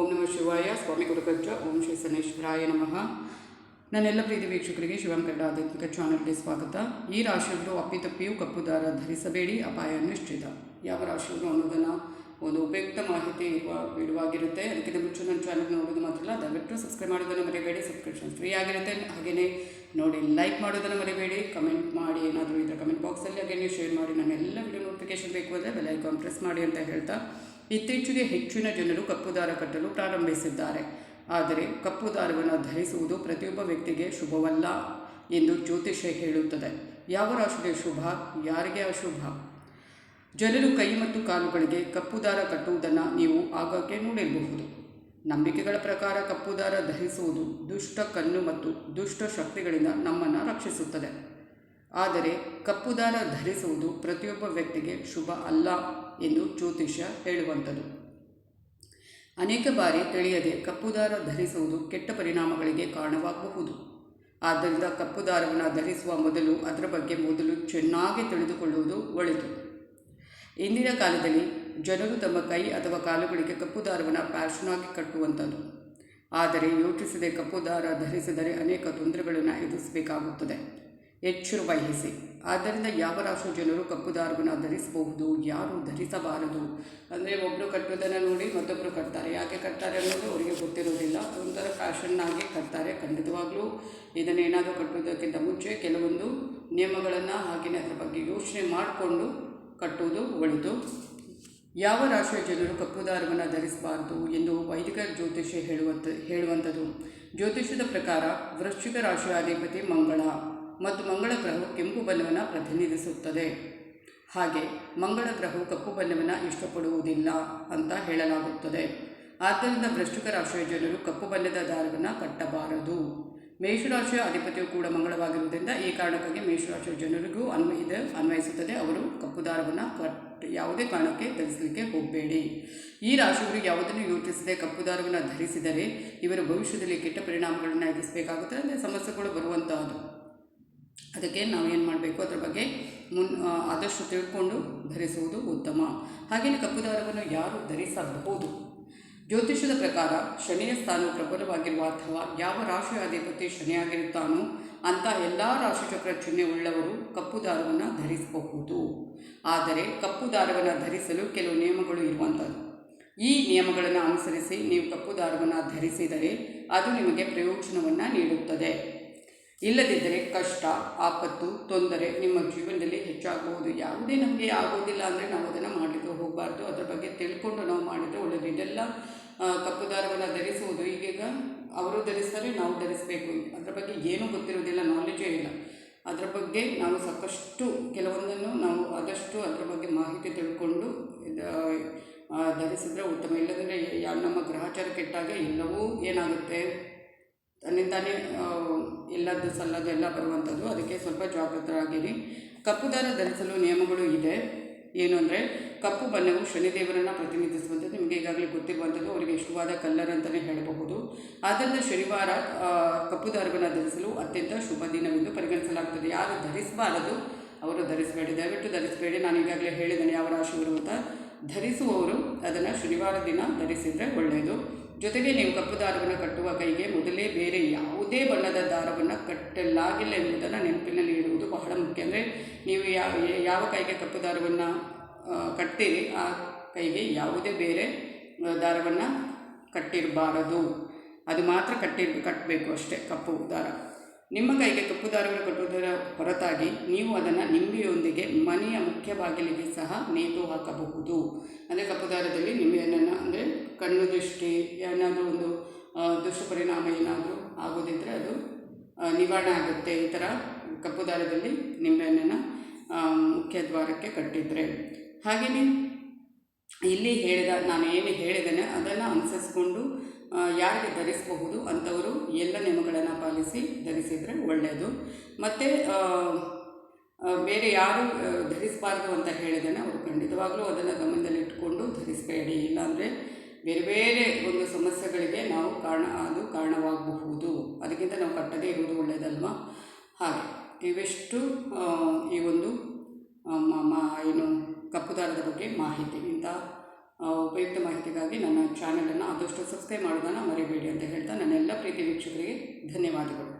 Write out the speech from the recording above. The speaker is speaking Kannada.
ಓಂ ನಮಃ ಶಿವಾಯ, ಸ್ವಾಮಿ ಗುರುಗಜ್ಜ, ಓಂ ಶ್ರೀ ಸನೇಶ್ವರಾಯ ನಮಃ. ನನ್ನೆಲ್ಲ ಪ್ರೀತಿ ವೀಕ್ಷಕರಿಗೆ ಶಿವಂ ಆಧ್ಯಾತ್ಮಿಕ ಚಾನಲ್ಗೆ ಸ್ವಾಗತ. ಈ ರಾಶಿಯವರು ಅಪ್ಪಿತಪ್ಪಿಯು ಕಪ್ಪು ದಾರ ಧರಿಸಬೇಡಿ, ಅಪಾಯ ನಿಶ್ಚಿತ. ಯಾವ ರಾಶಿಯವರು ಅನ್ನೋದನ್ನು ಒಂದು ಉಪಯುಕ್ತ ಮಾಹಿತಿ ಇರುವ ಬಿಡುವಾಗಿರುತ್ತೆ. ಅದಕ್ಕಿಂತ ಮುಂಚೆ ನನ್ನ ಚಾನಲ್ ನೋಡೋದು ಮಾತ್ರ ಅಲ್ಲ, ದಯವಿಟ್ಟು ಸಬ್ಸ್ಕ್ರೈಬ್ ಮಾಡೋದನ್ನು ಮರಿಬೇಡಿ. ಸಬ್ಸ್ಕ್ರಿಪ್ಷನ್ ಫ್ರೀ ಆಗಿರುತ್ತೆ ಹಾಗೆಯೇ ನೋಡಿ ಲೈಕ್ ಮಾಡೋದನ್ನು ಮರಿಬೇಡಿ. ಕಮೆಂಟ್ ಮಾಡಿ ಏನಾದರೂ ಇದರ ಕಮೆಂಟ್ ಬಾಕ್ಸಲ್ಲಿ ಹಾಗೆ ನೀವು ಶೇರ್ ಮಾಡಿ. ನನ್ನೆಲ್ಲ ವಿಡಿಯೋ ನೋಟಿಫಿಕೇಶನ್ ಬೇಕು ಅಂದರೆ ಬೆಲ್ ಐಕಾನ್ ಪ್ರೆಸ್ ಮಾಡಿ ಅಂತ ಹೇಳ್ತಾ. ಇತ್ತೀಚೆಗೆ ಹೆಚ್ಚಿನ ಜನರು ಕಪ್ಪು ದಾರ ಕಟ್ಟಲು ಪ್ರಾರಂಭಿಸಿದ್ದಾರೆ. ಆದರೆ ಕಪ್ಪು ದಾರವನ್ನು ಧರಿಸುವುದು ಪ್ರತಿಯೊಬ್ಬ ವ್ಯಕ್ತಿಗೆ ಶುಭವಲ್ಲ ಎಂದು ಜ್ಯೋತಿಷ್ಯ ಹೇಳುತ್ತದೆ. ಯಾವ ರಾಶಿಗೆ ಶುಭ, ಯಾರಿಗೆ ಅಶುಭ? ಜನರು ಕೈ ಮತ್ತು ಕಾಲುಗಳಿಗೆ ಕಪ್ಪು ದಾರ ಕಟ್ಟುವುದನ್ನು ನೀವು ಆಗಾಗ್ಗೆ ನೋಡಿರಬಹುದು. ನಂಬಿಕೆಗಳ ಪ್ರಕಾರ ಕಪ್ಪು ದಾರ ಧರಿಸುವುದು ದುಷ್ಟ ಕಣ್ಣು ಮತ್ತು ದುಷ್ಟ ಶಕ್ತಿಗಳಿಂದ ನಮ್ಮನ್ನು ರಕ್ಷಿಸುತ್ತದೆ. ಆದರೆ ಕಪ್ಪುದಾರ ಧರಿಸುವುದು ಪ್ರತಿಯೊಬ್ಬ ವ್ಯಕ್ತಿಗೆ ಶುಭ ಅಲ್ಲ ಎಂದು ಜ್ಯೋತಿಷ್ಯ ಹೇಳುವಂಥದ್ದು ಅನೇಕ ಬಾರಿ ತಿಳಿಯದೆ ಕಪ್ಪುದಾರ ಧರಿಸುವುದು ಕೆಟ್ಟ ಪರಿಣಾಮಗಳಿಗೆ ಕಾರಣವಾಗಬಹುದು. ಆದ್ದರಿಂದ ಕಪ್ಪುದಾರವನ್ನು ಧರಿಸುವ ಮೊದಲು ಅದರ ಬಗ್ಗೆ ಮೊದಲು ಚೆನ್ನಾಗಿ ತಿಳಿದುಕೊಳ್ಳುವುದು ಒಳಿತು. ಇಂದಿನ ಕಾಲದಲ್ಲಿ ಜನರು ತಮ್ಮ ಕೈ ಅಥವಾ ಕಾಲುಗಳಿಗೆ ಕಪ್ಪು ದಾರವನ್ನು ಆಗಿ ಕಟ್ಟುವಂಥದ್ದು. ಆದರೆ ಯೋಚಿಸದೆ ಕಪ್ಪು ದಾರ ಧರಿಸಿದರೆ ಅನೇಕ ತೊಂದರೆಗಳನ್ನು ಎದುರಿಸಬೇಕಾಗುತ್ತದೆ. ಎಚ್ಚರ ವಹಿಸಿ ಆದ್ದರಿಂದ ಯಾವ ರಾಶಿ ಜನರು ಕಪ್ಪು ದಾರವನ್ನು ಧರಿಸಬಹುದು, ಯಾರು ಧರಿಸಬಾರದು? ಅಂದರೆ ಒಬ್ಬರು ಕಟ್ಟುವುದನ್ನು ನೋಡಿ ಮತ್ತೊಬ್ಬರು ಕಟ್ತಾರೆ. ಯಾಕೆ ಕಟ್ತಾರೆ ಅನ್ನೋದು ಅವರಿಗೆ ಗೊತ್ತಿರೋದಿಲ್ಲ. ಒಂಥರ ಫ್ಯಾಷನ್ನಾಗಿ ಕಟ್ತಾರೆ ಖಂಡಿತವಾಗ್ಲೂ. ಇದನ್ನೇನಾದರೂ ಕಟ್ಟುವುದಕ್ಕಿಂತ ಮುಂಚೆ ಕೆಲವೊಂದು ನಿಯಮಗಳನ್ನು ಹಾಗೆಯೇ ಅದರ ಬಗ್ಗೆ ಯೋಚನೆ ಮಾಡಿಕೊಂಡು ಕಟ್ಟುವುದು ಒಳಿತು. ಯಾವ ರಾಶಿಯ ಜನರು ಕಪ್ಪು ದಾರವನ್ನು ಧರಿಸಬಾರದು ಎಂದು ವೈದಿಕ ಜ್ಯೋತಿಷ್ಯ ಹೇಳುವಂಥ ಹೇಳುವಂಥದ್ದು ಜ್ಯೋತಿಷ್ಯದ ಪ್ರಕಾರ ವೃಶ್ಚಿಕ ರಾಶಿಯ ಅಧಿಪತಿ ಮಂಗಳ. ಮತ್ತು ಮಂಗಳ ಗ್ರಹವು ಕೆಂಪು ಬಣ್ಣವನ್ನು ಪ್ರತಿನಿಧಿಸುತ್ತದೆ. ಹಾಗೆ ಮಂಗಳ ಗ್ರಹವು ಕಪ್ಪು ಬಣ್ಣವನ್ನು ಇಷ್ಟಪಡುವುದಿಲ್ಲ ಅಂತ ಹೇಳಲಾಗುತ್ತದೆ. ಆದ್ದರಿಂದ ವೃಶ್ಚಿಕ ರಾಶಿಯ ಜನರು ಕಪ್ಪು ಬಣ್ಣದ ದಾರವನ್ನು ಕಟ್ಟಬಾರದು. ಮೇಷರಾಶಿಯ ಅಧಿಪತಿಯು ಕೂಡ ಮಂಗಳವಾಗಿರುವುದರಿಂದ ಈ ಕಾರಣಕ್ಕಾಗಿ ಮೇಷರಾಶಿಯ ಜನರಿಗೂ ಅನ್ವ ಇದು, ಅನ್ವಯಿಸುತ್ತದೆ. ಅವರು ಕಪ್ಪು ದಾರವನ್ನು ಕಟ್, ಯಾವುದೇ ಕಾರಣಕ್ಕೆ ಧರಿಸಲಿಕ್ಕೆ ಹೋಗಬೇಡಿ. ಈ ರಾಶಿಯವರು ಯಾವುದನ್ನು ಯೋಚಿಸದೆ ಕಪ್ಪು ದಾರವನ್ನು ಧರಿಸಿದರೆ ಇವರ ಭವಿಷ್ಯದಲ್ಲಿ ಕೆಟ್ಟ ಪರಿಣಾಮಗಳನ್ನು ಎದುರಿಸಬೇಕಾಗುತ್ತದೆ, ಅಂದರೆ ಸಮಸ್ಯೆಗಳು ಬರುವಂತಹದ್ದು. ಅದಕ್ಕೆ ನಾವು ಏನು ಮಾಡಬೇಕು? ಅದರ ಬಗ್ಗೆ ಮುನ್ ಆದಷ್ಟು ತಿಳ್ಕೊಂಡು ಧರಿಸುವುದು ಉತ್ತಮ. ಹಾಗೆಯೇ ಕಪ್ಪು ದಾರವನ್ನು ಯಾರು ಧರಿಸಬಹುದು? ಜ್ಯೋತಿಷ್ಯದ ಪ್ರಕಾರ ಶನಿಯ ಸ್ಥಾನ ಪ್ರಬಲವಾಗಿರುವ ಅಥವಾ ಯಾವ ರಾಶಿ ಅಧಿಪತಿ ಶನಿಯಾಗಿರುತ್ತಾನೋ ಅಂಥ ಎಲ್ಲ ರಾಶಿಚಕ್ರ ಚಿಹ್ನೆ ಉಳ್ಳವರು ಕಪ್ಪು ದಾರವನ್ನು ಧರಿಸಬಹುದು. ಆದರೆ ಕಪ್ಪು ದಾರವನ್ನು ಧರಿಸಲು ಕೆಲವು ನಿಯಮಗಳು ಇರುವಂಥದ್ದು. ಈ ನಿಯಮಗಳನ್ನು ಅನುಸರಿಸಿ ನೀವು ಕಪ್ಪು ದಾರವನ್ನು ಧರಿಸಿದರೆ ಅದು ನಿಮಗೆ ಪ್ರಯೋಜನವನ್ನು ನೀಡುತ್ತದೆ. ಇಲ್ಲದಿದ್ದರೆ ಕಷ್ಟ, ಆಪತ್ತು, ತೊಂದರೆ ನಿಮ್ಮ ಜೀವನದಲ್ಲಿ ಹೆಚ್ಚಾಗಬಹುದು ಯಾವುದೇ ನಮಗೆ ಆಗೋದಿಲ್ಲ ಅಂದರೆ ನಾವು ಅದನ್ನು ಮಾಡಲಿಕ್ಕೆ ಹೋಗಬಾರ್ದು. ಅದರ ಬಗ್ಗೆ ತಿಳ್ಕೊಂಡು ನಾವು ಮಾಡಿದರೆ ಒಳ್ಳೆಯದು ಇದೆಲ್ಲ ಕಪ್ಪು ದಾರವನ್ನು ಧರಿಸುವುದು. ಈಗೀಗ ಅವರು ಧರಿಸ್ತಾರೆ, ನಾವು ಧರಿಸಬೇಕು. ಅದರ ಬಗ್ಗೆ ಏನೂ ಗೊತ್ತಿರೋದಿಲ್ಲ ನಾಲೆಜೇ ಇಲ್ಲ. ಅದರ ಬಗ್ಗೆ ನಾವು ಸಾಕಷ್ಟು ಕೆಲವೊಂದನ್ನು ನಾವು ಆದಷ್ಟು ಅದರ ಬಗ್ಗೆ ಮಾಹಿತಿ ತಿಳ್ಕೊಂಡು ಧರಿಸಿದ್ರೆ ಉತ್ತಮ. ಇಲ್ಲದಂದರೆ ನಮ್ಮ ಗ್ರಹಚಾರ ಕೆಟ್ಟಾಗ ಎಲ್ಲವೂ ಏನಾಗುತ್ತೆ? ತನ್ನಿಂದಾನೇ ಎಲ್ಲದ್ದು ಸಲ್ಲದು ಎಲ್ಲ ಬರುವಂಥದ್ದು. ಅದಕ್ಕೆ ಸ್ವಲ್ಪ ಜಾಗೃತರಾಗಿರಿ ಕಪ್ಪು ದಾರ ಧರಿಸಲು ನಿಯಮಗಳು ಇದೆ. ಏನು ಅಂದರೆ, ಕಪ್ಪು ಬಣ್ಣವು ಶನಿದೇವರನ್ನು ಪ್ರತಿನಿಧಿಸುವಂಥದ್ದು. ನಿಮಗೆ ಈಗಾಗಲೇ ಗೊತ್ತಿರುವಂಥದ್ದು, ಅವರಿಗೆ ಇಷ್ಟವಾದ ಕಲ್ಲರ್ ಅಂತಲೇ ಹೇಳಬಹುದು. ಆದ್ದರಿಂದ ಶನಿವಾರ ಕಪ್ಪು ದಾರವನ್ನು ಧರಿಸಲು ಅತ್ಯಂತ ಶುಭ ದಿನವೆಂದು ಪರಿಗಣಿಸಲಾಗುತ್ತದೆ. ಯಾರು ಧರಿಸಬಾರದು, ಅವರು ಧರಿಸಬೇಡಿ. ದಯವಿಟ್ಟು ಧರಿಸಬೇಡಿ. ನಾನು ಈಗಾಗಲೇ ಹೇಳಿದ್ದೇನೆ, ಯಾವ ರಾಶಿಯವರು ಅಂತ. ಧರಿಸುವವರು ಅದನ್ನು ಶನಿವಾರ ದಿನ ಧರಿಸಿದರೆ ಒಳ್ಳೆಯದು. ಜೊತೆಗೆ ನೀವು ಕಪ್ಪು ದಾರವನ್ನು ಕಟ್ಟುವ ಕೈಗೆ ಮೊದಲೇ ಬೇರೆ ಯಾವುದೇ ಬಣ್ಣದ ದಾರವನ್ನು ಕಟ್ಟಲಾಗಿಲ್ಲ ಎಂಬುದನ್ನು ನೆನಪಿನಲ್ಲಿ ಇಡುವುದು ಬಹಳ ಮುಖ್ಯ. ಅಂದರೆ ನೀವು ಯಾವ ಯಾವ ಕೈಗೆ ಕಪ್ಪು ದಾರವನ್ನು ಕಟ್ತೀರಿ, ಆ ಕೈಗೆ ಯಾವುದೇ ಬೇರೆ ದಾರವನ್ನು ಕಟ್ಟಿರಬಾರದು. ಅದು ಮಾತ್ರ ಕಟ್ಟಿರ್, ಕಟ್ಟಬೇಕು ಅಷ್ಟೇ ಕಪ್ಪು ದಾರ. ನಿಮ್ಮ ಕೈಗೆ ಕಪ್ಪು ದಾರವನ್ನು ಕಟ್ಟುವುದರ ಹೊರತಾಗಿ ನೀವು ಅದನ್ನು ನಿಂಬೆಯೊಂದಿಗೆ ಮನೆಯ ಮುಖ್ಯ ಬಾಗಿಲಿಗೆ ಸಹ ನೇತು ಹಾಕಬಹುದು. ಅಂದರೆ ಕಪ್ಪು ದಾರದಲ್ಲಿ ನಿಂಬೆಹಣ್ಣನ್ನು ಅಂದರೆ ಕಣ್ಣು ದೃಷ್ಟಿ, ಏನಾದರೂ ಒಂದು ದುಷ್ಪರಿಣಾಮ ಏನಾದರೂ ಆಗೋದಿದ್ದರೆ ಅದು ನಿವಾರಣೆ ಆಗುತ್ತೆ. ಈ ಥರ ಕಪ್ಪು ದಾರದಲ್ಲಿ ನಿಂಬೆಹಣ್ಣನ್ನು ಮುಖ್ಯ ದ್ವಾರಕ್ಕೆ ಕಟ್ಟಿದರೆ. ಹಾಗೆಯೇ ಇಲ್ಲಿ ಹೇಳಿದ ನಾನು ಏನು ಹೇಳಿದ್ದೇನೆ, ಅದನ್ನು ಅನುಸರಿಸ್ಕೊಂಡು ಯಾರಿಗೆ ಧರಿಸಬಹುದು ಅಂಥವರು ಎಲ್ಲ ನಿಯಮಗಳನ್ನು ಪಾಲಿಸಿ ಧರಿಸಿದರೆ ಒಳ್ಳೆಯದು. ಮತ್ತು ಬೇರೆ ಯಾರು ಧರಿಸಬಾರ್ದು ಅಂತ ಹೇಳಿದ್ದೇನೆ ಅವರು ಖಂಡಿತವಾಗಲೂ ಅದನ್ನು ಗಮನದಲ್ಲಿಟ್ಟುಕೊಂಡು ಧರಿಸಬೇಡಿ. ಇಲ್ಲಾಂದರೆ ಬೇರೆ ಬೇರೆ ಒಂದು ಸಮಸ್ಯೆಗಳಿಗೆ ನಾವು ಕಾರಣ ಅದು ಕಾರಣವಾಗಬಹುದು. ಅದಕ್ಕಿಂತ ನಾವು ಕಟ್ಟದೇ ಇರುವುದು ಒಳ್ಳೆಯದಲ್ವ? ಹಾಗೆ. ಇವೆಷ್ಟು ಈ ಒಂದು ಏನು ಕಪ್ಪು ದಾರದ ಬಗ್ಗೆ ಮಾಹಿತಿ. ಇಂಥ ಆ, ಉಪಯುಕ್ತ ಮಾಹಿತಿಗಾಗಿ ನನ್ನ ಚಾನಲನ್ನು ಆದಷ್ಟು ಸಬ್ಸ್ಕ್ರೈಬ್ ಮಾಡೋದನ್ನು ಮರಿಬೇಡಿ ಅಂತ ಹೇಳ್ತಾ ನನ್ನೆಲ್ಲ ಪ್ರೀತಿ ವೀಕ್ಷಕರಿಗೆ ಧನ್ಯವಾದಗಳು.